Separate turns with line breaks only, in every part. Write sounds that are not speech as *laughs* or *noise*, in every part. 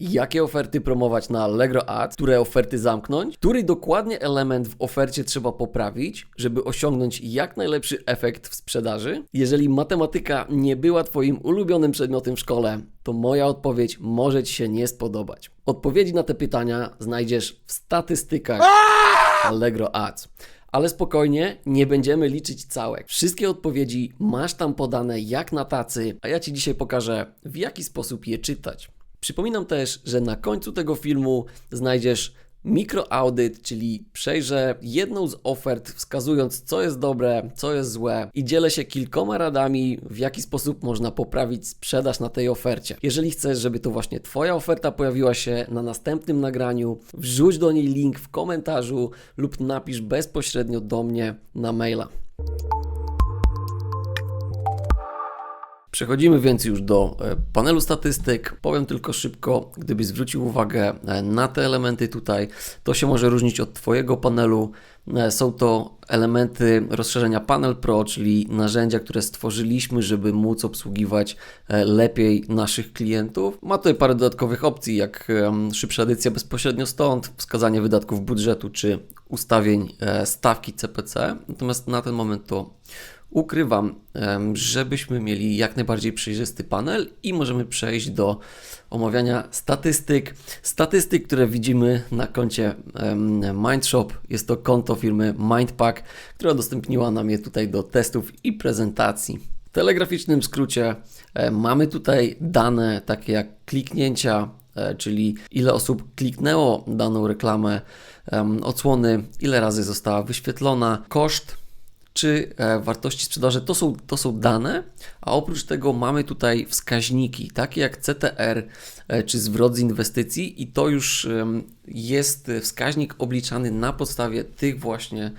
Jakie oferty promować na Allegro Ads, które oferty zamknąć, który dokładnie element w ofercie trzeba poprawić, żeby osiągnąć jak najlepszy efekt w sprzedaży. Jeżeli matematyka nie była Twoim ulubionym przedmiotem w szkole, to moja odpowiedź może Ci się nie spodobać. Odpowiedzi na te pytania znajdziesz w statystykach *laughs* Allegro Ads. Ale spokojnie, nie będziemy liczyć całek. Wszystkie odpowiedzi masz tam podane jak na tacy, a ja Ci dzisiaj pokażę, w jaki sposób je czytać. Przypominam też, że na końcu tego filmu znajdziesz mikroaudyt, czyli przejrzę jedną z ofert, wskazując co jest dobre, co jest złe i dzielę się kilkoma radami, w jaki sposób można poprawić sprzedaż na tej ofercie. Jeżeli chcesz, żeby to właśnie Twoja oferta pojawiła się na następnym nagraniu, wrzuć do niej link w komentarzu lub napisz bezpośrednio do mnie na maila. Przechodzimy więc już do e, panelu statystyk. Powiem tylko szybko, gdybyś zwrócił uwagę e, na te elementy tutaj, to się może różnić od Twojego panelu. E, są to elementy rozszerzenia Panel Pro, czyli narzędzia, które stworzyliśmy, żeby móc obsługiwać lepiej naszych klientów. Ma tutaj parę dodatkowych opcji, jak szybsza edycja bezpośrednio stąd, wskazanie wydatków budżetu czy ustawień stawki CPC. Natomiast na ten moment to ukrywam, żebyśmy mieli jak najbardziej przejrzysty panel i możemy przejść do omawiania statystyk. Statystyk, które widzimy na koncie Mindshop. Jest to konto firmy Mindpack, która udostępniła nam je tutaj do testów i prezentacji. W telegraficznym skrócie mamy tutaj dane takie jak kliknięcia, e, czyli ile osób kliknęło daną reklamę, odsłony, ile razy została wyświetlona, koszt czy e, wartości sprzedaży, to są, to są dane, a oprócz tego mamy tutaj wskaźniki, takie jak CTR e, czy zwrot z inwestycji, i to już jest wskaźnik obliczany na podstawie tych właśnie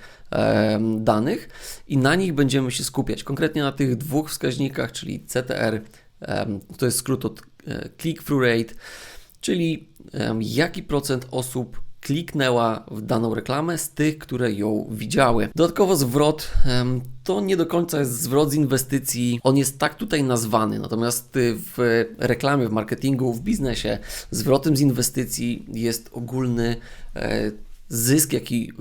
danych, i na nich będziemy się skupiać. Konkretnie na tych dwóch wskaźnikach, czyli CTR, to jest skrót od e, click-through rate, czyli jaki procent osób kliknęła w daną reklamę z tych, które ją widziały. Dodatkowo zwrot to nie do końca jest zwrot z inwestycji. On jest tak tutaj nazwany, natomiast y, w reklamie, w marketingu, w biznesie zwrotem z inwestycji jest ogólny e, zysk, jaki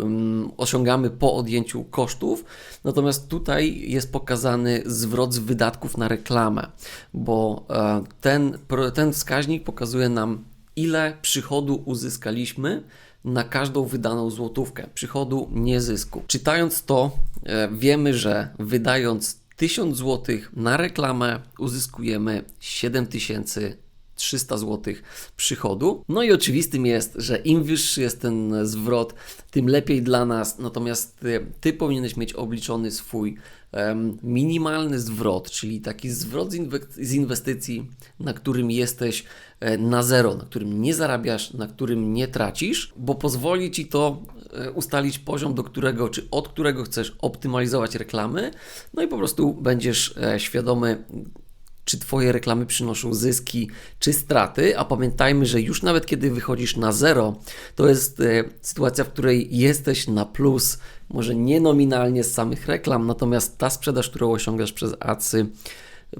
osiągamy po odjęciu kosztów. Natomiast tutaj jest pokazany zwrot z wydatków na reklamę, bo e, ten, ten wskaźnik pokazuje nam, ile przychodu uzyskaliśmy na każdą wydaną złotówkę przychodu, nie zysku. Czytając to, e, wiemy, że wydając 1000 zł na reklamę, uzyskujemy 7300 zł przychodu. No i oczywistym jest, że im wyższy jest ten zwrot, tym lepiej dla nas. Natomiast e, ty powinieneś mieć obliczony swój minimalny zwrot, czyli taki zwrot z inwestycji, na którym jesteś e, na zero, na którym nie zarabiasz, na którym nie tracisz, bo pozwoli ci to e, ustalić poziom, do którego czy od którego chcesz optymalizować reklamy, no i po prostu będziesz e, świadomy, czy Twoje reklamy przynoszą zyski, czy straty, a pamiętajmy, że już nawet kiedy wychodzisz na zero, to jest e, sytuacja, w której jesteś na plus, może nie nominalnie z samych reklam, natomiast ta sprzedaż, którą osiągasz przez adsy,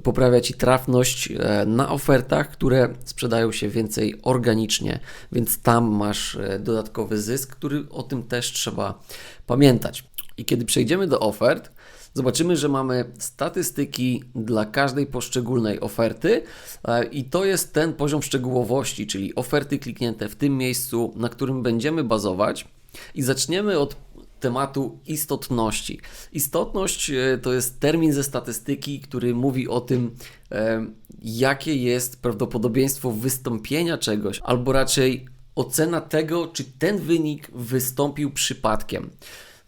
poprawia Ci trafność e, na ofertach, które sprzedają się więcej organicznie, więc tam masz e, dodatkowy zysk, który o tym też trzeba pamiętać. I kiedy przejdziemy do ofert, zobaczymy, że mamy statystyki dla każdej poszczególnej oferty e, i to jest ten poziom szczegółowości, czyli oferty kliknięte w tym miejscu, na którym będziemy bazować. I zaczniemy od tematu istotności. Istotność e, to jest termin ze statystyki, który mówi o tym, e, jakie jest prawdopodobieństwo wystąpienia czegoś, albo raczej ocena tego, czy ten wynik wystąpił przypadkiem.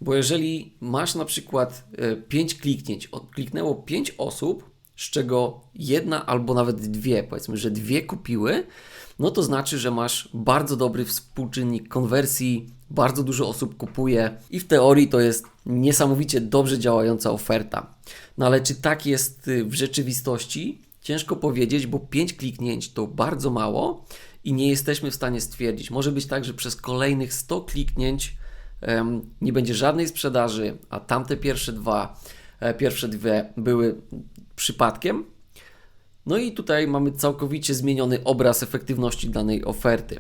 Bo jeżeli masz na przykład 5 e, kliknięć, kliknęło 5 osób, z czego jedna albo nawet dwie, powiedzmy, że dwie kupiły, no to znaczy, że masz bardzo dobry współczynnik konwersji, bardzo dużo osób kupuje i w teorii to jest niesamowicie dobrze działająca oferta. No ale czy tak jest y, w rzeczywistości? Ciężko powiedzieć, bo 5 kliknięć to bardzo mało i nie jesteśmy w stanie stwierdzić. Może być tak, że przez kolejnych 100 kliknięć nie będzie żadnej sprzedaży, a tamte pierwsze dwa, e, pierwsze dwie były przypadkiem. No i tutaj mamy całkowicie zmieniony obraz efektywności danej oferty.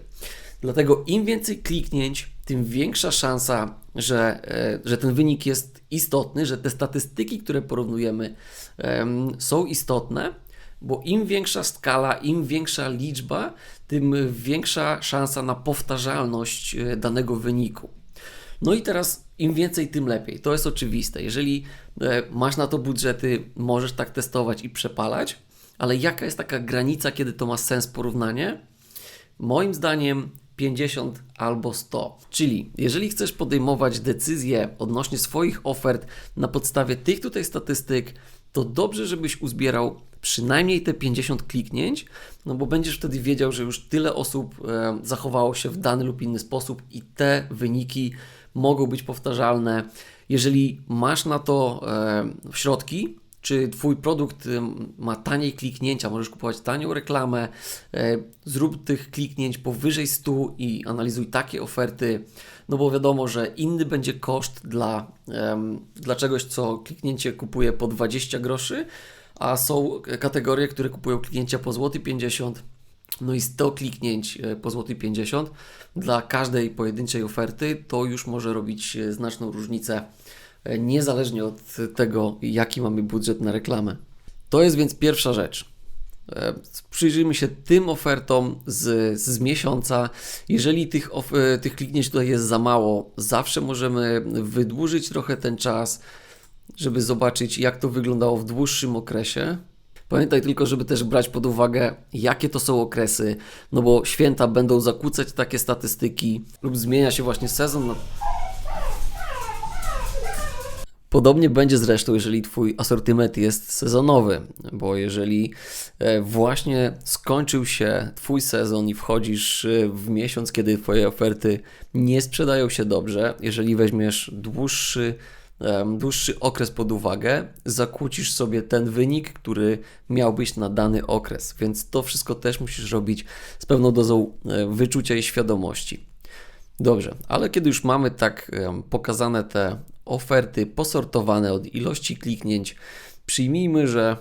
Dlatego im więcej kliknięć, tym większa szansa, że, e, że ten wynik jest istotny, że te statystyki, które porównujemy, są istotne, bo im większa skala, im większa liczba, tym większa szansa na powtarzalność e, danego wyniku. No i teraz im więcej, tym lepiej. To jest oczywiste. Jeżeli e, masz na to budżety, możesz tak testować i przepalać, ale jaka jest taka granica, kiedy to ma sens porównanie? Moim zdaniem 50 albo 100. Czyli jeżeli chcesz podejmować decyzje odnośnie swoich ofert na podstawie tych tutaj statystyk, to dobrze, żebyś uzbierał przynajmniej te 50 kliknięć, no bo będziesz wtedy wiedział, że już tyle osób e, zachowało się w dany lub inny sposób i te wyniki mogą być powtarzalne. Jeżeli masz na to e, środki, czy Twój produkt ma taniej kliknięcia, możesz kupować tanią reklamę, e, zrób tych kliknięć powyżej 100 i analizuj takie oferty, no bo wiadomo, że inny będzie koszt dla, dla czegoś, co kliknięcie kupuje po 20 groszy, a są kategorie, które kupują kliknięcia po złoty 50 no i 100 kliknięć e, po złoty 50 dla każdej pojedynczej oferty to już może robić e, znaczną różnicę E, niezależnie od tego, jaki mamy budżet na reklamę. To jest więc pierwsza rzecz. Przyjrzyjmy się tym ofertom z, z miesiąca. Jeżeli tych, of, tych kliknięć tutaj jest za mało, zawsze możemy wydłużyć trochę ten czas, żeby zobaczyć, jak to wyglądało w dłuższym okresie. Pamiętaj tylko, żeby też brać pod uwagę, jakie to są okresy, no bo święta będą zakłócać takie statystyki, lub zmienia się właśnie sezon. Podobnie będzie zresztą, jeżeli Twój asortyment jest sezonowy, bo jeżeli e, właśnie skończył się Twój sezon i wchodzisz e, w miesiąc, kiedy Twoje oferty nie sprzedają się dobrze, jeżeli weźmiesz dłuższy, dłuższy okres pod uwagę, zakłócisz sobie ten wynik, który miał być na dany okres. Więc to wszystko też musisz robić z pewną dozą wyczucia i świadomości. Dobrze, ale kiedy już mamy tak pokazane te oferty posortowane od ilości kliknięć, przyjmijmy, że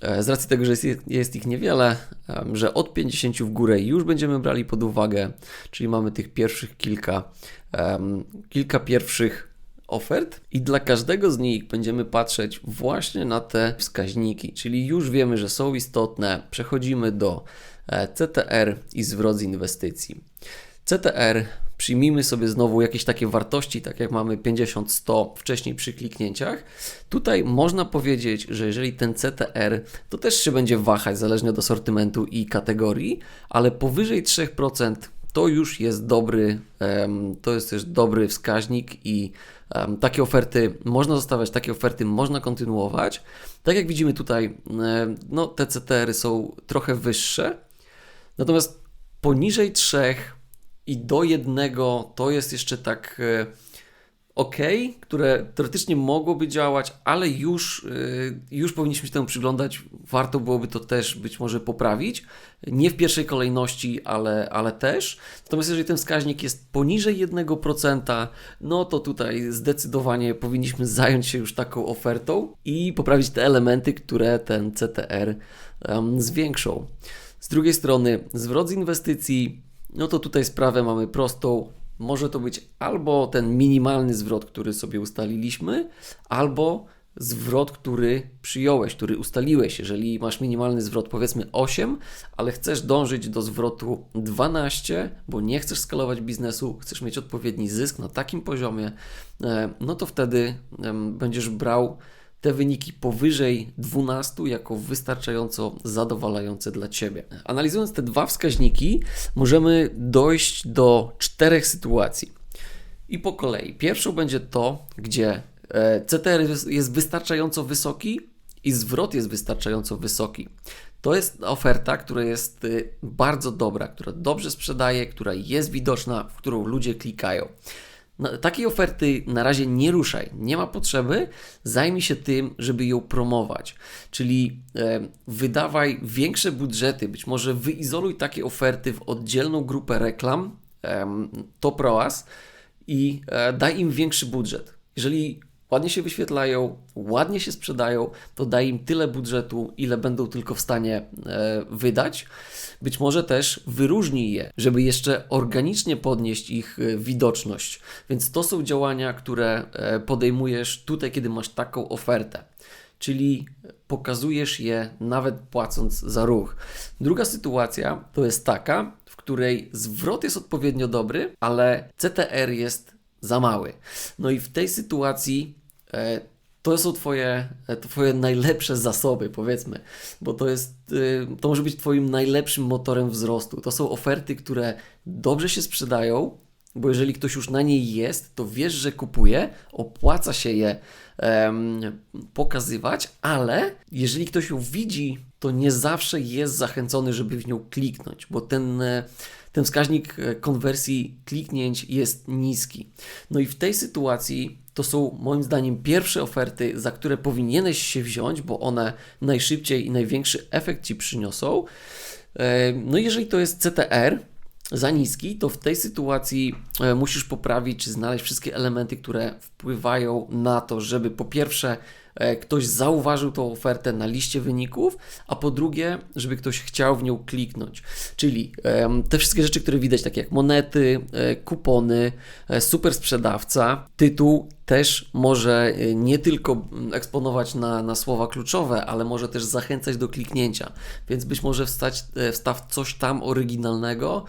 e, z racji tego, że jest, jest, ich niewiele, że od 50 w górę już będziemy brali pod uwagę, czyli mamy tych pierwszych kilka, kilka pierwszych ofert i dla każdego z nich będziemy patrzeć właśnie na te wskaźniki, czyli już wiemy, że są istotne. Przechodzimy do e, CTR i zwrot z inwestycji. CTR przyjmijmy sobie znowu jakieś takie wartości, tak jak mamy 50-100 wcześniej przy kliknięciach. Tutaj można powiedzieć, że jeżeli ten CTR to też się będzie wahać zależnie od asortymentu i kategorii, ale powyżej 3% to już jest dobry, to jest też dobry wskaźnik i takie oferty można zostawiać, takie oferty można kontynuować. Tak jak widzimy tutaj, no te CTR są trochę wyższe, natomiast poniżej 3 i do jednego to jest jeszcze tak e, ok, które teoretycznie mogłoby działać, ale już, e, już powinniśmy się temu przyglądać. Warto byłoby to też być może poprawić. Nie w pierwszej kolejności, ale, ale też. Natomiast jeżeli ten wskaźnik jest poniżej 1%, no to tutaj zdecydowanie powinniśmy zająć się już taką ofertą i poprawić te elementy, które ten CTR um, zwiększą. Z drugiej strony, zwrot z inwestycji no to tutaj sprawę mamy prostą. Może to być albo ten minimalny zwrot, który sobie ustaliliśmy, albo zwrot, który przyjąłeś, który ustaliłeś. Jeżeli masz minimalny zwrot powiedzmy 8, ale chcesz dążyć do zwrotu 12, bo nie chcesz skalować biznesu, chcesz mieć odpowiedni zysk na takim poziomie, e, no to wtedy będziesz brał te wyniki powyżej 12 jako wystarczająco zadowalające dla Ciebie. Analizując te dwa wskaźniki, możemy dojść do czterech sytuacji. I po kolei. Pierwszą będzie to, gdzie e, CTR jest wystarczająco wysoki i zwrot jest wystarczająco wysoki. To jest oferta, która jest e, bardzo dobra, która dobrze sprzedaje, która jest widoczna, w którą ludzie klikają. No, takiej oferty na razie nie ruszaj, nie ma potrzeby, zajmij się tym, żeby ją promować. Czyli e, wydawaj większe budżety, być może wyizoluj takie oferty w oddzielną grupę reklam, e, top ROAS i e, daj im większy budżet. Jeżeli ładnie się wyświetlają, ładnie się sprzedają, to daje im tyle budżetu, ile będą tylko w stanie e, wydać. Być może też wyróżni je, żeby jeszcze organicznie podnieść ich e, widoczność. Więc to są działania, które e, podejmujesz tutaj, kiedy masz taką ofertę. Czyli pokazujesz je nawet płacąc za ruch. Druga sytuacja to jest taka, w której zwrot jest odpowiednio dobry, ale CTR jest za mały. No i w tej sytuacji to są twoje, e, twoje najlepsze zasoby, powiedzmy, bo to jest, e, to może być Twoim najlepszym motorem wzrostu. To są oferty, które dobrze się sprzedają, bo jeżeli ktoś już na niej jest, to wiesz, że kupuje, opłaca się je um, pokazywać, ale jeżeli ktoś ją widzi, to nie zawsze jest zachęcony, żeby w nią kliknąć, bo ten, e, ten wskaźnik e, konwersji kliknięć jest niski. No i w tej sytuacji to są moim zdaniem pierwsze oferty, za które powinieneś się wziąć, bo one najszybciej i największy efekt ci przyniosą. E, no jeżeli to jest CTR, za niski, to w tej sytuacji musisz poprawić czy znaleźć wszystkie elementy, które wpływają na to, żeby po pierwsze ktoś zauważył tą ofertę na liście wyników, a po drugie, żeby ktoś chciał w nią kliknąć. Czyli te wszystkie rzeczy, które widać, takie jak monety, e, kupony, e, super sprzedawca, tytuł też może nie tylko eksponować na, na słowa kluczowe, ale może też zachęcać do kliknięcia. Więc być może wstać, wstaw coś tam oryginalnego,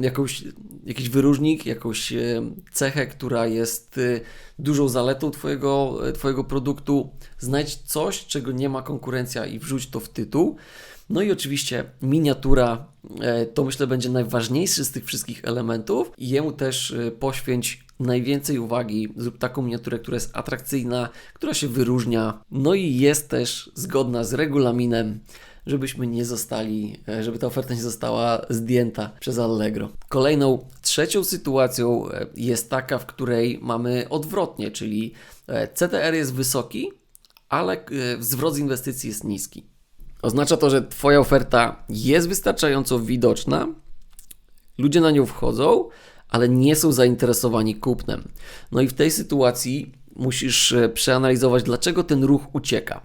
jakąś, jakiś wyróżnik, jakąś cechę, która jest dużą zaletą twojego, twojego produktu. Znajdź coś, czego nie ma konkurencja i wrzuć to w tytuł. No i oczywiście miniatura e, to myślę będzie najważniejszy z tych wszystkich elementów i jemu też e, poświęć najwięcej uwagi. Zrób taką miniaturę, która jest atrakcyjna, która się wyróżnia, no i jest też zgodna z regulaminem żebyśmy nie zostali, e, żeby ta oferta nie została zdjęta przez Allegro. Kolejną, trzecią sytuacją e, jest taka, w której mamy odwrotnie, czyli e, CTR jest wysoki, ale zwrot inwestycji jest niski. Oznacza to, że Twoja oferta jest wystarczająco widoczna, ludzie na nią wchodzą, ale nie są zainteresowani kupnem. No i w tej sytuacji musisz przeanalizować, dlaczego ten ruch ucieka.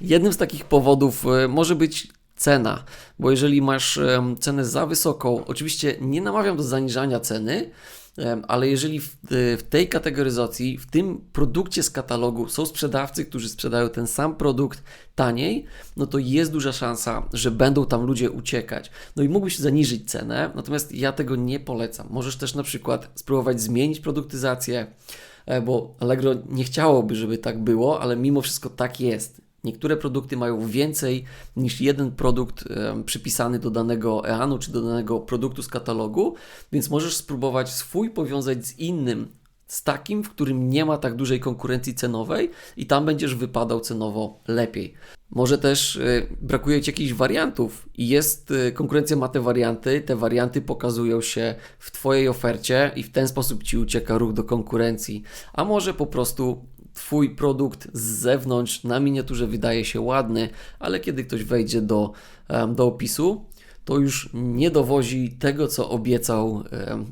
Jednym z takich powodów e, może być cena, bo jeżeli masz cenę za wysoką, oczywiście nie namawiam do zaniżania ceny, ale jeżeli w, e, w, tej kategoryzacji, w tym produkcie z katalogu są sprzedawcy, którzy sprzedają ten sam produkt taniej, no to jest duża szansa, że będą tam ludzie uciekać. No i mógłbyś zaniżyć cenę, natomiast ja tego nie polecam. Możesz też na przykład spróbować zmienić produktyzację, e, bo Allegro nie chciałoby, żeby tak było, ale mimo wszystko tak jest. Niektóre produkty mają więcej niż jeden produkt przypisany do danego EAN-u czy do danego produktu z katalogu, więc możesz spróbować swój powiązać z innym, z takim, w którym nie ma tak dużej konkurencji cenowej i tam będziesz wypadał cenowo lepiej. Może też y, brakuje Ci jakichś wariantów i jest y, konkurencja ma te warianty, te warianty pokazują się w Twojej ofercie i w ten sposób Ci ucieka ruch do konkurencji. A może po prostu Twój produkt z zewnątrz na miniaturze wydaje się ładny, ale kiedy ktoś wejdzie do, do opisu, to już nie dowozi tego, co obiecał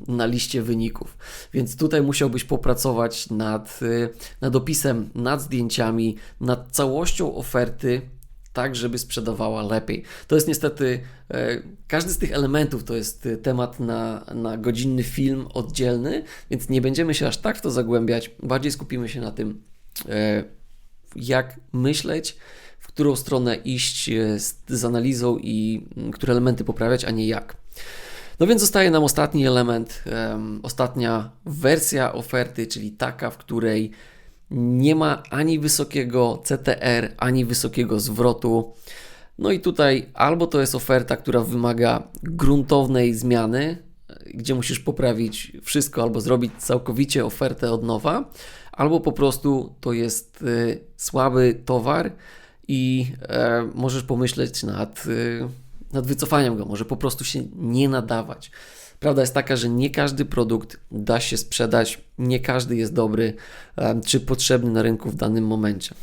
na liście wyników. Więc tutaj musiałbyś popracować nad, y, nad opisem, nad zdjęciami, nad całością oferty, tak, żeby sprzedawała lepiej. To jest niestety, e, każdy z tych elementów to jest y, temat na, na godzinny film oddzielny, więc nie będziemy się aż tak w to zagłębiać. Bardziej skupimy się na tym, jak myśleć, w którą stronę iść e, z, analizą i mm, które elementy poprawiać, a nie jak. No więc zostaje nam ostatni element, ostatnia wersja oferty, czyli taka, w której nie ma ani wysokiego CTR, ani wysokiego zwrotu. No i tutaj albo to jest oferta, która wymaga gruntownej zmiany, gdzie musisz poprawić wszystko albo zrobić całkowicie ofertę od nowa, albo po prostu to jest y, słaby towar i e, możesz pomyśleć nad, y, nad wycofaniem go, może po prostu się nie nadawać. Prawda jest taka, że nie każdy produkt da się sprzedać, nie każdy jest dobry e, czy potrzebny na rynku w danym momencie.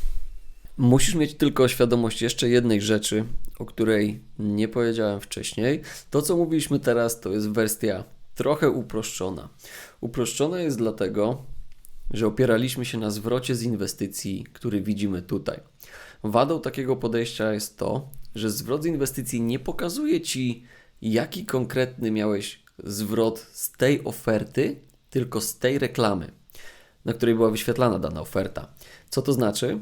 Musisz mieć tylko świadomość jeszcze jednej rzeczy, o której nie powiedziałem wcześniej. To, co mówiliśmy teraz, to jest wersja trochę uproszczona. Uproszczona jest dlatego, że opieraliśmy się na zwrocie z inwestycji, który widzimy tutaj. Wadą takiego podejścia jest to, że zwrot z inwestycji nie pokazuje ci, jaki konkretny miałeś zwrot z tej oferty, tylko z tej reklamy, na której była wyświetlana dana oferta. Co to znaczy?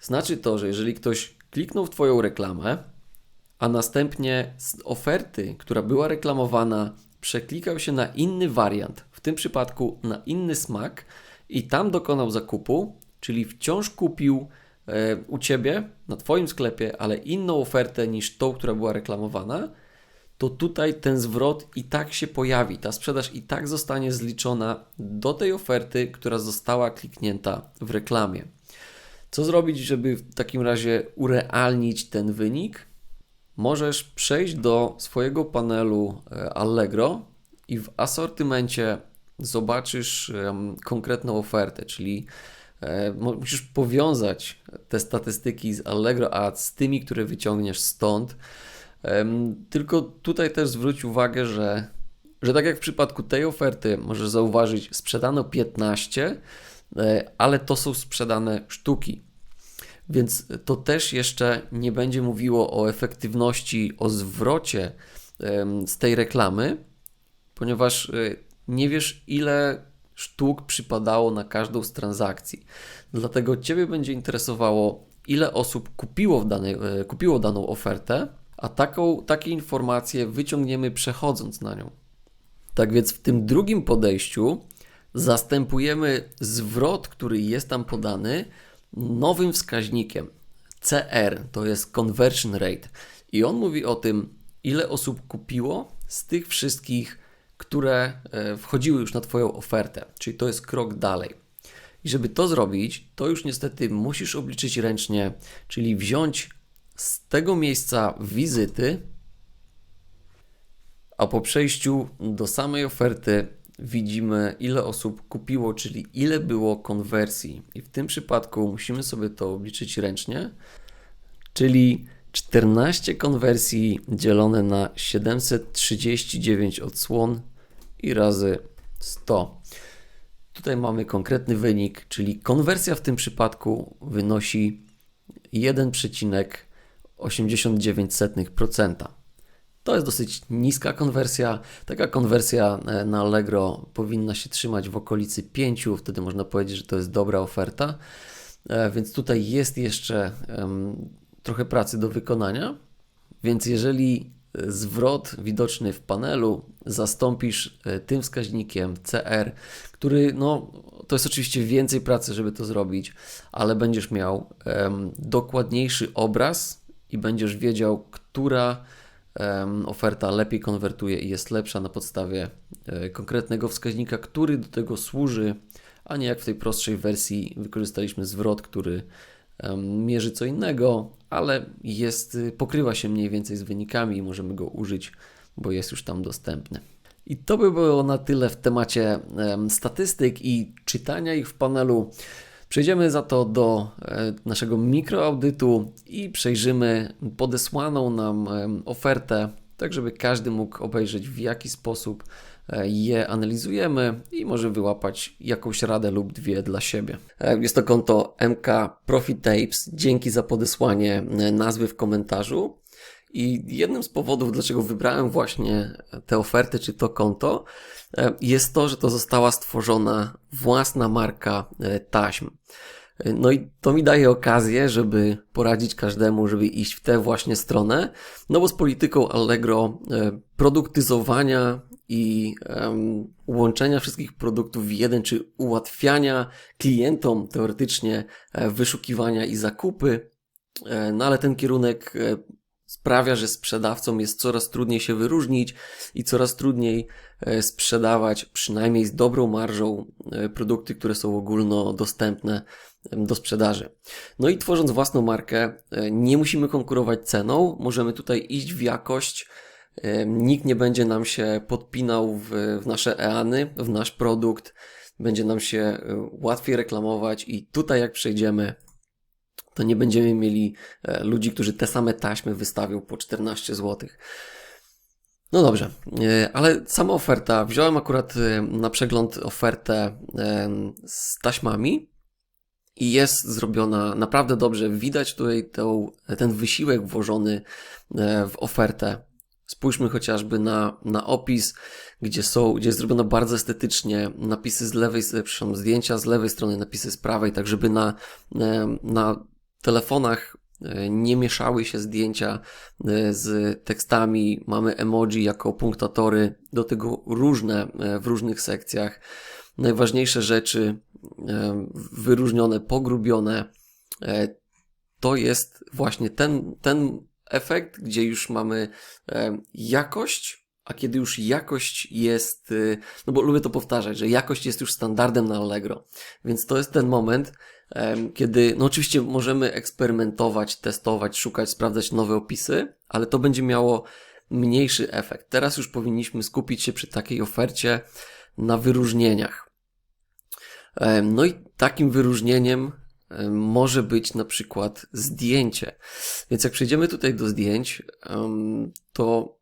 Znaczy to, że jeżeli ktoś kliknął w Twoją reklamę, a następnie z oferty, która była reklamowana, przeklikał się na inny wariant, w tym przypadku na inny smak i tam dokonał zakupu, czyli wciąż kupił e, u Ciebie na Twoim sklepie, ale inną ofertę niż tą, która była reklamowana, to tutaj ten zwrot i tak się pojawi. Ta sprzedaż i tak zostanie zliczona do tej oferty, która została kliknięta w reklamie. Co zrobić, żeby w takim razie urealnić ten wynik? Możesz przejść do swojego panelu e, Allegro i w asortymencie zobaczysz konkretną ofertę, czyli e, musisz powiązać te statystyki z Allegro Ads z tymi, które wyciągniesz stąd. Tylko tutaj też zwróć uwagę, że, że tak jak w przypadku tej oferty, możesz zauważyć, sprzedano 15, e, ale to są sprzedane sztuki. Więc to też jeszcze nie będzie mówiło o efektywności, o zwrocie z tej reklamy, ponieważ e, nie wiesz, ile sztuk przypadało na każdą z transakcji. Dlatego Ciebie będzie interesowało, ile osób kupiło, danej, e, kupiło daną ofertę, a taką, takie informacje wyciągniemy przechodząc na nią. Tak więc w tym drugim podejściu zastępujemy zwrot, który jest tam podany, nowym wskaźnikiem. CR to jest conversion rate i on mówi o tym, ile osób kupiło z tych wszystkich, które e, wchodziły już na Twoją ofertę, czyli to jest krok dalej. I żeby to zrobić, to już niestety musisz obliczyć ręcznie, czyli wziąć z tego miejsca wizyty, a po przejściu do samej oferty widzimy, ile osób kupiło, czyli ile było konwersji. I w tym przypadku musimy sobie to obliczyć ręcznie, czyli 14 konwersji dzielone na 739 odsłon i razy 100. Tutaj mamy konkretny wynik, czyli konwersja w tym przypadku wynosi 1,89%. To jest dosyć niska konwersja. Taka konwersja e, na Allegro powinna się trzymać w okolicy 5, wtedy można powiedzieć, że to jest dobra oferta. E, więc tutaj jest jeszcze trochę pracy do wykonania. Więc jeżeli zwrot widoczny w panelu zastąpisz e, tym wskaźnikiem CR, który no, to jest oczywiście więcej pracy, żeby to zrobić, ale będziesz miał um, dokładniejszy obraz i będziesz wiedział, która oferta lepiej konwertuje i jest lepsza na podstawie e, konkretnego wskaźnika, który do tego służy, a nie jak w tej prostszej wersji wykorzystaliśmy zwrot, który mierzy co innego, ale jest, y, pokrywa się mniej więcej z wynikami i możemy go użyć, bo jest już tam dostępny. I to by było na tyle w temacie statystyk i czytania ich w panelu. Przejdziemy za to do e, naszego mikroaudytu i przejrzymy podesłaną nam ofertę, tak żeby każdy mógł obejrzeć w jaki sposób je analizujemy i może wyłapać jakąś radę lub dwie dla siebie. E, jest to konto MK Profit Tapes. Dzięki za podesłanie nazwy w komentarzu. I jednym z powodów, dlaczego wybrałem właśnie tę ofertę czy to konto, e, jest to, że to została stworzona własna marka e, taśm. E, no i to mi daje okazję, żeby poradzić każdemu, żeby iść w tę właśnie stronę, no bo z polityką Allegro produktyzowania i um, łączenia wszystkich produktów w jeden, czy ułatwiania klientom teoretycznie wyszukiwania i zakupy, no ale ten kierunek sprawia, że sprzedawcom jest coraz trudniej się wyróżnić i coraz trudniej e, sprzedawać przynajmniej z dobrą marżą e, produkty, które są ogólnodostępne do sprzedaży. No i tworząc własną markę, e, nie musimy konkurować ceną, możemy tutaj iść w jakość. Nikt nie będzie nam się podpinał w, w nasze EANy, w nasz produkt, będzie nam się łatwiej reklamować i tutaj jak przejdziemy, to nie będziemy mieli e, ludzi, którzy te same taśmy wystawią po 14 zł. No dobrze, e, ale sama oferta, wziąłem akurat e, na przegląd ofertę z taśmami i jest zrobiona naprawdę dobrze. Widać tutaj tą, ten wysiłek włożony w ofertę. Spójrzmy chociażby na, na opis, gdzie są, gdzie jest zrobione bardzo estetycznie napisy z lewej, przepraszam, zdjęcia z lewej strony, napisy z prawej, tak żeby na, na telefonach e, nie mieszały się zdjęcia e, z tekstami. Mamy emoji jako punktatory, do tego różne e, w różnych sekcjach. Najważniejsze rzeczy wyróżnione, pogrubione. To jest właśnie ten, ten efekt, gdzie już mamy jakość, a kiedy już jakość jest, no bo lubię to powtarzać, że jakość jest już standardem na Allegro. Więc to jest ten moment, kiedy, no oczywiście możemy eksperymentować, testować, szukać, sprawdzać nowe opisy, ale to będzie miało mniejszy efekt. Teraz już powinniśmy skupić się przy takiej ofercie na wyróżnieniach. No i takim wyróżnieniem może być na przykład zdjęcie. Więc jak przejdziemy tutaj do zdjęć, to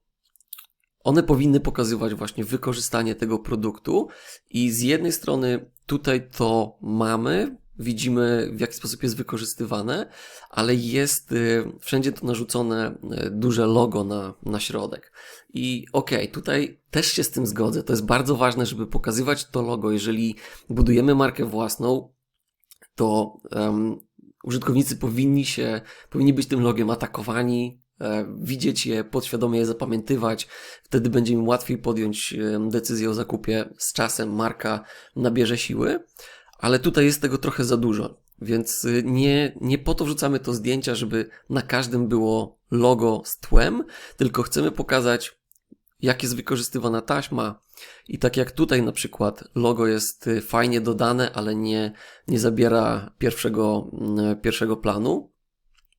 one powinny pokazywać właśnie wykorzystanie tego produktu i z jednej strony tutaj to mamy, widzimy w jaki sposób jest wykorzystywane, ale jest y, wszędzie to narzucone y, duże logo na, na środek. I okej, okay, tutaj też się z tym zgodzę. To jest bardzo ważne, żeby pokazywać to logo. Jeżeli budujemy markę własną, to um, użytkownicy powinni się, powinni być tym logiem atakowani, e, widzieć je, podświadomie je zapamiętywać. Wtedy będzie im łatwiej podjąć decyzję o zakupie. Z czasem marka nabierze siły ale tutaj jest tego trochę za dużo. Więc y, nie, nie po to wrzucamy to zdjęcia, żeby na każdym było logo z tłem, tylko chcemy pokazać, jak jest wykorzystywana taśma. I tak jak tutaj na przykład logo jest y, fajnie dodane, ale nie, nie zabiera pierwszego, mm, pierwszego planu.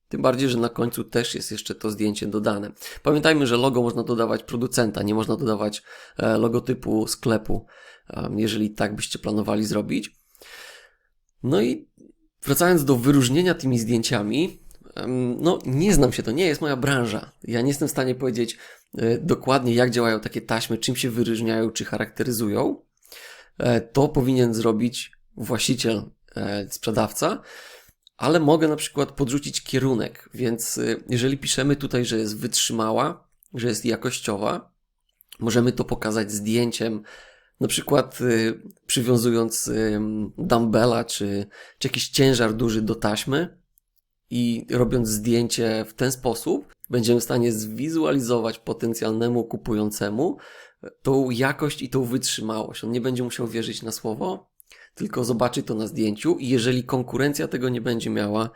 Tym bardziej, że na końcu też jest jeszcze to zdjęcie dodane. Pamiętajmy, że logo można dodawać producenta, nie można dodawać e, logotypu sklepu, jeżeli tak byście planowali zrobić. No i wracając do wyróżnienia tymi zdjęciami, no nie znam się, to nie jest moja branża. Ja nie jestem w stanie powiedzieć e, dokładnie, jak działają takie taśmy, czym się wyróżniają, czy charakteryzują. E, to powinien zrobić właściciel, e, sprzedawca, ale mogę na przykład podrzucić kierunek, więc jeżeli piszemy tutaj, że jest wytrzymała, że jest jakościowa, możemy to pokazać zdjęciem na przykład przywiązując dumbbella czy, czy jakiś ciężar duży do taśmy i robiąc zdjęcie w ten sposób, będziemy w stanie zwizualizować potencjalnemu kupującemu tą jakość i tą wytrzymałość. On nie będzie musiał wierzyć na słowo, tylko zobaczy to na zdjęciu i jeżeli konkurencja tego nie będzie miała,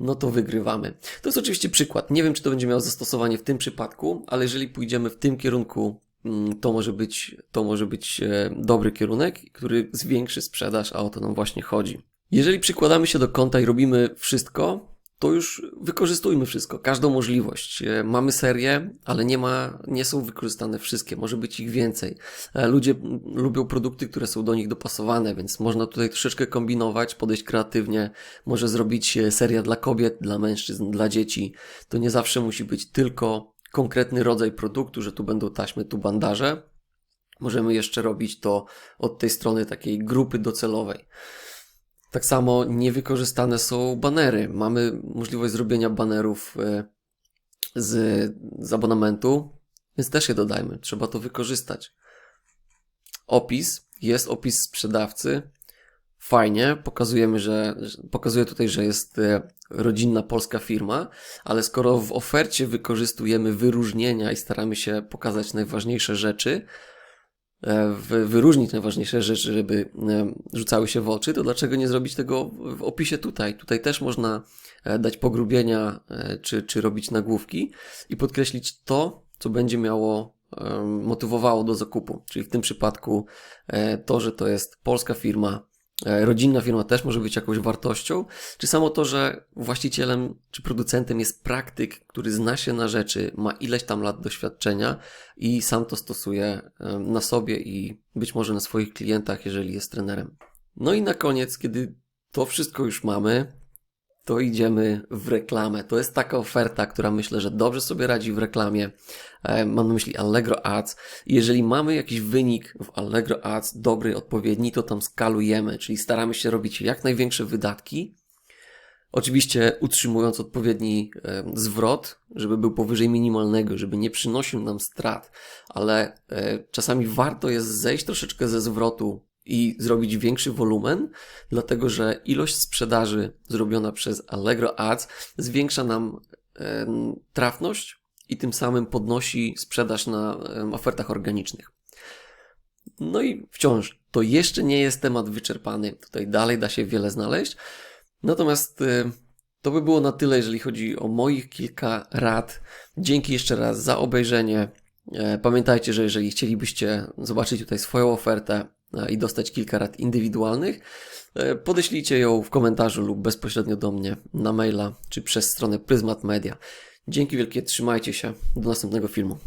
no to wygrywamy. To jest oczywiście przykład. Nie wiem, czy to będzie miało zastosowanie w tym przypadku, ale jeżeli pójdziemy w tym kierunku Mm, to może być, to może być e, dobry kierunek, który zwiększy sprzedaż, a o to nam właśnie chodzi. Jeżeli przykładamy się do konta i robimy wszystko, to już wykorzystujmy wszystko, każdą możliwość. E, mamy serię, ale nie ma, nie są wykorzystane wszystkie, może być ich więcej. E, ludzie lubią produkty, które są do nich dopasowane, więc można tutaj troszeczkę kombinować, podejść kreatywnie, może zrobić seria dla kobiet, dla mężczyzn, dla dzieci. To nie zawsze musi być tylko konkretny rodzaj produktu, że tu będą taśmy, tu bandaże. Możemy jeszcze robić to od tej strony takiej grupy docelowej. Tak samo niewykorzystane są banery. Mamy możliwość zrobienia banerów e, z, z abonamentu, więc też je dodajmy. Trzeba to wykorzystać. Opis jest opis sprzedawcy, fajnie, pokazujemy, że, pokazuje tutaj, że jest e, rodzinna polska firma, ale skoro w ofercie wykorzystujemy wyróżnienia i staramy się pokazać najważniejsze rzeczy, wyróżnić najważniejsze rzeczy, żeby e, rzucały się w oczy, to dlaczego nie zrobić tego w opisie tutaj? Tutaj też można dać pogrubienia, czy, czy robić nagłówki i podkreślić to, co będzie miało motywowało do zakupu. Czyli w tym przypadku to, że to jest polska firma, E, rodzinna firma też może być jakąś wartością, czy samo to, że właścicielem czy producentem jest praktyk, który zna się na rzeczy, ma ileś tam lat doświadczenia i sam to stosuje e, na sobie i być może na swoich klientach, jeżeli jest trenerem. No i na koniec, kiedy to wszystko już mamy, to idziemy w reklamę. To jest taka oferta, która myślę, że dobrze sobie radzi w reklamie. E, Mam na myśli Allegro Ads. Jeżeli mamy jakiś wynik w Allegro Ads dobry, odpowiedni, to tam skalujemy, czyli staramy się robić jak największe wydatki, Oczywiście utrzymując odpowiedni e, zwrot, żeby był powyżej minimalnego, żeby nie przynosił nam strat, ale e, czasami warto jest zejść troszeczkę ze zwrotu i zrobić większy wolumen, dlatego że ilość sprzedaży zrobiona przez Allegro Ads zwiększa nam em, trafność i tym samym podnosi sprzedaż na ofertach organicznych. No i wciąż to jeszcze nie jest temat wyczerpany. Tutaj dalej da się wiele znaleźć. Natomiast y, to by było na tyle, jeżeli chodzi o moich kilka rad. Dzięki jeszcze raz za obejrzenie. E, Pamiętajcie, że jeżeli chcielibyście zobaczyć tutaj swoją ofertę e, i dostać kilka rad indywidualnych, e, podeślijcie ją w komentarzu lub bezpośrednio do mnie na maila czy przez stronę Pryzmat Media. Dzięki wielkie, trzymajcie się. Do następnego filmu.